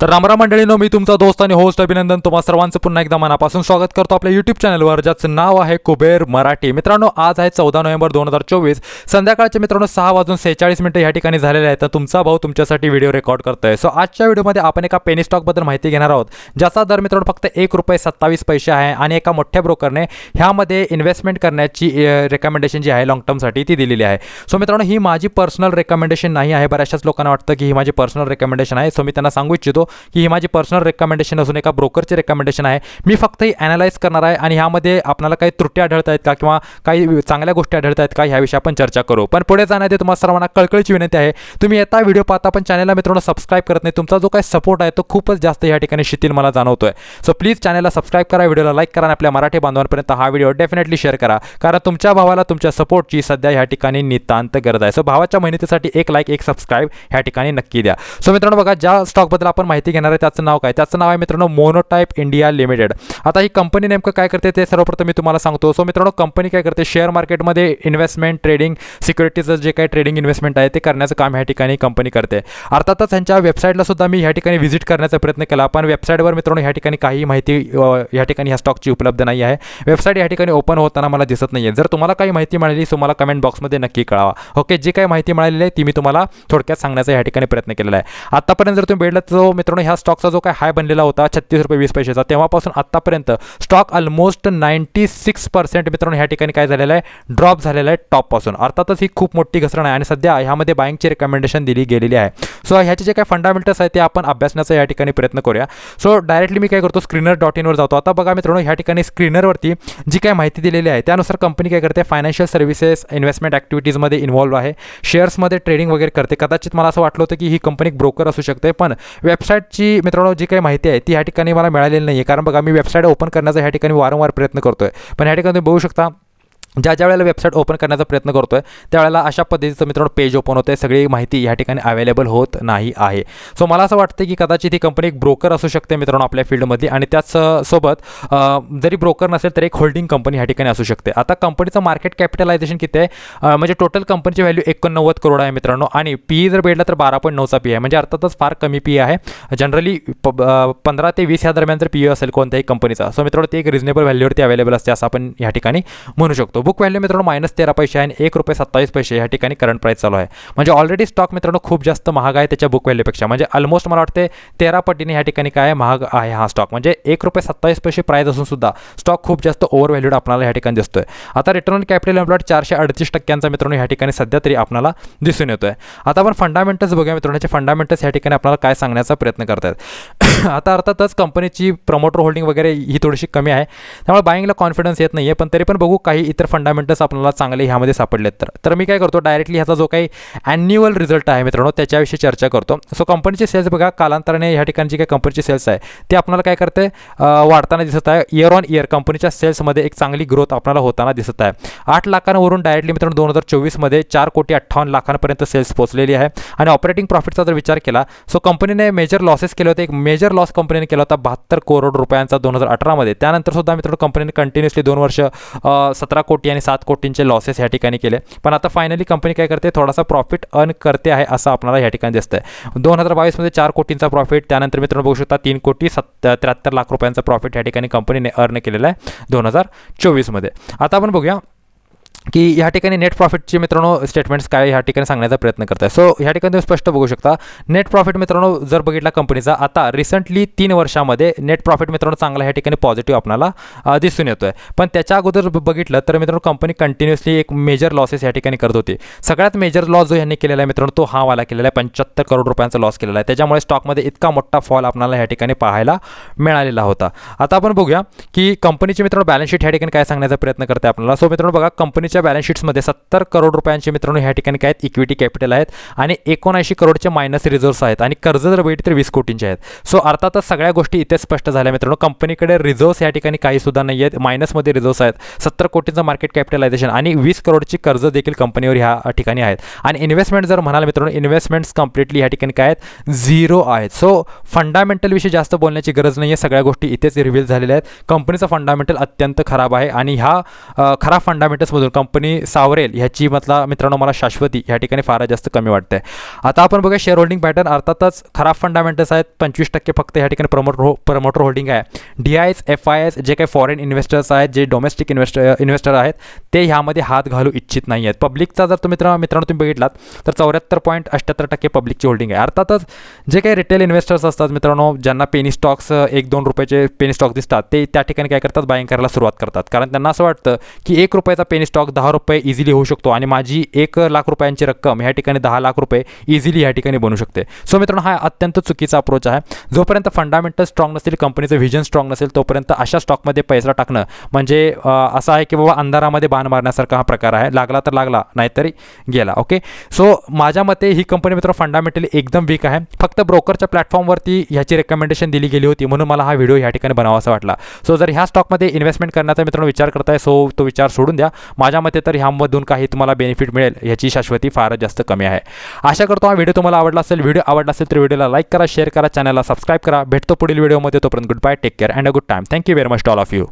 तर रामराम मंडळीनो मी तुमचा दोस्त आणि होस्ट अभिनंदन तुम्हा सर्वांचं पुन्हा एकदा मनापासून स्वागत करतो आपल्या युट्यूब चॅनलवर ज्याचं नाव आहे कुबेर मराठी. मित्रांनो आज आहे चौदा नोव्हेंबर दोन हजार चोवीस. संध्याकाळचे मित्रांनो सहा वाजून सेहेचाळीस मिनिटं या ठिकाणी झालेले आहेत. तर तुमचा भाऊ तुमच्यासाठी व्हिडिओ रेकॉर्ड करतोय. सो आजच्या व्हिडिओमध्ये आपण एका पेनी स्टॉकबद्दल माहिती घेणार आहोत ज्याचा दर मित्रांनो फक्त एक रुपये सत्तावीस पैसे आहे आणि एका मोठ्या ब्रोकरने ह्यामध्ये इन्व्हेस्टमेंट करण्याची रेकमेंडेशन जी आहे लॉंग टर्मसाठी ती दिलेली आहे. सो मित्रांनो ही माझी पर्सनल रेकमेंडेशन नाही आहे. बऱ्याचशाच लोकांना वाटतं की ही माझी पर्सनल रेकमेंडेशन आहे. सो मी त्यांना सांगू इच्छितो की ही माझी पर्सनल रेकमेंडेशन असून एका ब्रोकरची रेकमेंडेशन आहे. मी फक्त ही ॲनालाइज करणार आहे आणि ह्यामध्ये आपल्याला काही त्रुटी आढळत आहेत का किंवा काही चांगल्या गोष्टी आढळत आहेत का ह्याविषयी आपण चर्चा करू. पण पुढे जाण्याआधी तुम्हाला सर्वांना कळकळीची विनंती आहे. तुम्ही येता व्हिडिओ पाहता पण चॅनलला मित्रांनो सबस्क्राईब करत नाही. तुमचा जो काही सपोर्ट आहे तो खूपच जास्त या ठिकाणी शिथिल मला जाणवतो आहे सो प्लीज चॅनलला सबस्क्राईब करा व्हिडिओला लाईक करा आणि आपल्या मराठी बांधवांपर्यंत हा व्हिडिओ डेफिनेटली शेअर करा. कारण तुमच्या भावाला तुमच्या सपोर्टची सध्या ह्या ठिकाणी नितांत गरज आहे. सो भावाच्या मेहनतीसाठी एक लाईक एक सबस्क्राईब ह्या ठिकाणी नक्की द्या. सो मित्रांनो बघा ज्या स्टॉकबद्दल आपण माहिती घेणार आहे त्याचं नाव काय? त्याचं नाव आहे मित्रांनो मोनोटाईप इंडिया लिमिटेड आता ही कंपनी नेमकं काय करते ते सर्वप्रथम मी तुम्हाला सांगतो. सो मित्रांनो कंपनी काय करते? शेअर मार्केटमध्ये इन्व्हेस्टमेंट ट्रेडिंग सिक्युरिटीचं जे काही ट्रेडिंग इन्व्हेस्टमेंट आहे ते करण्याचं काम ह्या ठिकाणी कंपनी करते. अर्थातच त्यांच्या वेबसाईटला सुद्धा मी ह्या ठिकाणी व्हिजिट करण्याचा प्रयत्न केला. पण वेबसाईटवर मित्रांनो ह्या ठिकाणी काही माहिती ह्या ठिकाणी ह्या स्टॉकची उपलब्ध नाही आहे. वेबसाईट या ठिकाणी ओपन होताना मला दिसत नाही आहे जर तुम्हाला काही माहिती मिळाली तुम्हाला कमेंट बॉक्समध्ये नक्की कळावा. ओके जी काही माहिती मिळालेली आहे ती मी तुम्हाला थोडक्यात सांगण्याचा या ठिकाणी प्रयत्न केलेला आहे. आतापर्यंत जर तुम्ही भेटला तो मित्रांनो ह्या स्टॉकचा जो काय हाय बनलेला होता छत्तीस रुपये वीस पैसेचा तेव्हापासून आत्तापर्यंत stock almost ninety six percent मित्रांनो ह्या ठिकाणी काय झालेलं आहे? ड्रॉप झालेला आहे टॉपपासून अर्थातच ही खूप मोठी घसरण आहे आणि सध्या ह्यामध्ये बाईंगची रिकमेंडेशन दिली गेलेली आहे. सो ह्याचे जे काय फंडामेंटल्स आहेत ते आपण अभ्यासण्याचा या ठिकाणी प्रयत्न करूया. सो डायरेक्टली मी काय करतो स्क्रीनर डॉट इनवर जातो. आता बघा मित्रांनो ह्या ठिकाणी स्क्रीनरवरती जी काय माहिती दिलेली आहे त्यानुसार कंपनी काय करते? फायनान्शियल सर्व्हिसेस इन्व्हेस्टमेंट ॲक्टिव्हिटीजमध्ये इन्व्हॉल्व आहे. शेअर्समध्ये ट्रेडिंग वगैरे करते. कदाचित मला असं वाटलं होतं की ही कंपनी ब्रोकर असू शकते पण वेबसाईट वेबसाईटची मित्रांनो जी काही माहिती आहे ती ह्या ठिकाणी मला मिळालेली नाही आहे कारण बघा मी वेबसाईट ओपन करण्याचा ह्या ठिकाणी वारंवार प्रयत्न करतो आहे पण ह्या ठिकाणी तुम्ही बघू शकता ज्या ज्या वेळेला वेबसाईट ओपन करण्याचा प्रयत्न करतो आहे त्यावेळेला अशा पद्धतीचं मित्रांनो पेज ओपन होतं आहे सगळी माहिती या ठिकाणी अवेलेबल होत नाही आहे. सो मला असं वाटतं की कदाचित ही कंपनी एक ब्रोकर असू शकते मित्रांनो आपल्या फील्डमध्ये आणि त्याच सोबत जरी ब्रोकर नसेल तर एक होल्डिंग कंपनी ह्या ठिकाणी असू शकते. आता कंपनीचं मार्केट कॅपिटलायझेशन किती आहे? म्हणजे टोटल कंपनीची व्हॅल्यू एकोणनव्वद करोड आहे मित्रांनो आणि पी जर भेटला तर बारा पॉईंट नऊचा पी आहे. म्हणजे अर्थातच फार कमी पी आहे. जनरली प पंधरा ते वीस ह्या दरम्यान जर पी असेल कोणत्याही कंपनीचा सो मित्रांनो ते एक रिजनेबल व्हॅल्यूवरती अवेलेबल असते असं आपण या ठिकाणी म्हणू शकतो. बुक व्हॅल्यू मित्रांनो मायनस तेरा पैसे आहे आणि एक रुपये सत्तावीस पैसे या ठिकाणी करंट प्राईस चालू आहे. म्हणजे ऑलरेडी स्टॉक मित्रांनो खूप जास्त महाग आहे त्याच्या बुक व्हॅल्यूपेक्षा म्हणजे ऑलमोस्ट मला वाटते तेरा पटीने या ठिकाणी काय महाग आहे हा स्टॉक म्हणजे एक रुपये सत्तावीस पैसे प्राईस असून सुद्धा स्टॉक खूप जास्त ओव्हर व्हॅल्यूड आपल्याला या ठिकाणी दिसतोय. आता रिटर्न ऑन कॅपिटल एम्प्लॉयड चारशे अडतीस टक्क्यांचा मित्रांनो या ठिकाणी सध्या तरी आपल्याला दिसून येतोय. आता आपण फंडामेंटल्स बघूया मित्रांनो. याचे फंडामेंटल्स या ठिकाणी आपल्याला काय सांगण्याचा प्रयत्न करतात आता अर्थातच कंपनीची प्रमोटर होल्डिंग वगैरे ही थोडीशी कमी आहे. त्यामुळे बाईंगला कॉन्फिडन्स येत नाही आहे पण तरी पण बघू काही इतर फंडामेंटल्स आपल्याला चांगले ह्यामध्ये सापडलेत तर. तर मी काय करतो डायरेक्टली ह्याचा जो काही ॲन्युअल रिझल्ट आहे मित्रांनो त्याच्याविषयी चर्चा करतो. सो कंपनीचे सेल्स बघा कालांतराने ह्या ठिकाणी जी काही कंपनीची सेल्स आहे ते आपल्याला काय करते वाढताना दिसत आहे. इयर ऑन इयर कंपनीच्या सेल्समध्ये एक चांगली ग्रोथ आपल्याला होताना दिसत आहे. आठ लाखांवरून डायरेक्टली मित्रांनो दोन हजार चोवीसमध्ये चार कोटी अठ्ठावन्न लाखांपर्यंत सेल्स पोहोचलेली आहे. आणि ऑपरेटिंग प्रॉफिटचा जर विचार केला सो कंपनीने मेजर लॉसेस केले होते. एक मेजर लॉस कंपनीने केला होता बहात्तर करोड रुपयांचा दोन हजार अठरामध्ये त्यानंतर सुद्धा मित्रांनो कंपनीने कंटिन्युअसली दोन वर्ष सतरा कोटी कोटी आणि सात कोटींचे लॉसेस या ठिकाणी केले. पण आता फायनली कंपनी काय करते? थोडासा प्रॉफिट अर्न करते आहे असं आपल्याला या ठिकाणी दिसतंय. दोन हजार बावीसमध्ये चार कोटींचा प्रॉफिट त्यानंतर मित्रांनो बघू शकता तीन कोटी सत् त्र्याहत्तर लाख रुपयांचा प्रॉफिट या ठिकाणी कंपनीने अर्न केलेला आहे दोन हजार चोवीसमध्ये आता आपण बघूया की ह्या ठिकाणी नेट प्रॉफिटचे मित्रांनो स्टेटमेंट्स काय ह्या ठिकाणी सांगण्याचा प्रयत्न करत आहे सो ह्या ठिकाणी तुम्ही स्पष्ट बघू शकता नेट प्रॉफिट मित्रांनो जर बघितला कंपनीचा आता रिसेंटली तीन वर्षामध्ये नेट प्रॉफिट मित्रांनो चांगला ह्या ठिकाणी पॉझिटिव्ह आपल्याला दिसून येतो आहे पण त्याच्या अगोदर बघितलं तर मित्रांनो कंपनी कंटिन्युअसली एक मेजर लॉसेस या ठिकाणी करत होती. सगळ्यात मेजर लॉस जो यांनी केलेला आहे मित्रांनो तो हा वाला केलेला आहे. पंच्याहत्तर करोड रुपयांचा लॉस केलेला आहे. त्याच्यामुळे स्टॉकमध्ये इतका मोठा फॉल आपल्याला ह्या ठिकाणी पाहायला मिळालेला होता. आता आपण बघूया की कंपनीचे मित्रांनो बॅलन्स शीट ह्या ठिकाणी काय सांगण्याचा प्रयत्न करते आपल्याला. सो मित्रांनो बघा कंपनीच्या बॅलन्स शीट्समध्ये सत्तर करोड रुपयांचे मित्रांनो ह्या ठिकाणी काय आहेत? इक्विटी कॅपिटल आहेत आणि एकोणऐंशी करोडचे मायनस रिझर्व्स आहेत आणि कर्ज जर भेट तर वीस कोटींचे आहेत. सो अर्थातच सगळ्या गोष्टी इथे स्पष्ट झाल्या मित्रांनो. कंपनीकडे रिझर्व्स या ठिकाणी काही सुद्धा नाही आहेत. मायनसमध्ये रिझर्व्स आहेत. सत्तर कोटींचं मार्केट कॅपिटलायझेशन आणि वीस करोडची कर्ज देखील कंपनीवर ह्या ठिकाणी आहेत. आणि इन्व्हेस्टमेंट जर म्हणाल मित्रांनो इन्व्हेस्टमेंट्स कम्प्लिटली ह्या ठिकाणी काय आहेत? झिरो आहेत. सो फंडामेंटल विषयी जास्त बोलण्याची गरज नाही आहे सगळ्या गोष्टी इथेच रिव्हील झालेल्या आहेत. कंपनीचा फंडामेंटल अत्यंत खराब आहे आणि ह्या खराब फंडामेंटल्समधून कंपनी कंपनी सावरेल ह्याची मतला मित्रांनो मला शाश्वती ह्या ठिकाणी फारच जास्त कमी वाटते आता आपण बघा शेअर होल्डिंग पॅटर्न अर्थातच खराब फंडामेंटल्स आहेत. पंचवीस टक्के फक्त ह्या ठिकाणी प्रमोटर हो प्रमोटर होल्डिंग आहे. D I S F I S जे काही फॉरेन इन्व्हेस्टर्स आहेत जे डोमेस्टिक इन्व्हेस्टर इन्व्हेस्टर आहेत ते ह्यामध्ये हात घालू इच्छित नाही आहेत. पब्लिकचा जर तुम्ही मित्र मित्रांनो तुम्ही बघितलात तर चौऱ्याहत्तर पॉईंट अठ्ठ्याहत्तर टक्के पब्लिकची होल्डिंग आहे. अर्थातच जे काही रिटेल इन्व्हेस्टर्स असतात मित्रांनो ज्यांना पेनी स्टॉक्स एक दोन रुपयाचे पेनी स्टॉक दिसतात ते त्या ठिकाणी काय करतात? बाईंग करायला सुरुवात करतात. कारण त्यांना असं वाटतं की एक रुपयाचा पेनी स्टॉक दहा रुपये इझिली होऊ शकतो आणि माझी एक लाख रुपयांची रक्कम ह्या ठिकाणी दहा लाख रुपये इझिली ह्या ठिकाणी बनू शकते. सो मित्रांनो हा अत्यंत चुकीचा अप्रोच आहे. जोपर्यंत फंडामेंटल स्ट्रॉंग नसेल कंपनीचं व्हिजन स्ट्रॉंग नसेल तोपर्यंत अशा स्टॉकमध्ये पैसा टाकणं म्हणजे असं आहे की बाबा अंधारामध्ये बाण मारण्यासारखा हा प्रकार आहे. लागला तर लागला नाहीतरी गेला ओके सो माझ्या मते ही कंपनी मित्र फंडामेंटली एकदम वीक आहे. फक्त ब्रोकरच्या प्लॅटफॉर्मवरती ह्याची रेकमेंडेशन दिली गेली होती म्हणून मला हा व्हिडिओ ह्या ठिकाणी बनावासा वाटला. सो जर ह्या स्टॉकमध्ये इन्व्हेस्टमेंट करण्याचा मित्रांनो विचार करताय सो तो विचार सोडून द्या. माझ्या माझ्या मते तर ह्यामधून काही तुम्हाला बेनिफिट मिळेल ह्याची शाश्वती फारच जास्त कमी आहे. आशा करतो हा व्हिडिओ तुम्हाला आवडला असेल. व्हिडिओ आवडला असेल तर व्हिडिओला लाईक करा शेअर करा चॅनलला सबस्क्राईब करा. भेटतो पुढील व्हिडिओमध्ये तोपर्यंत good bye take care and a good time thank you very much all of you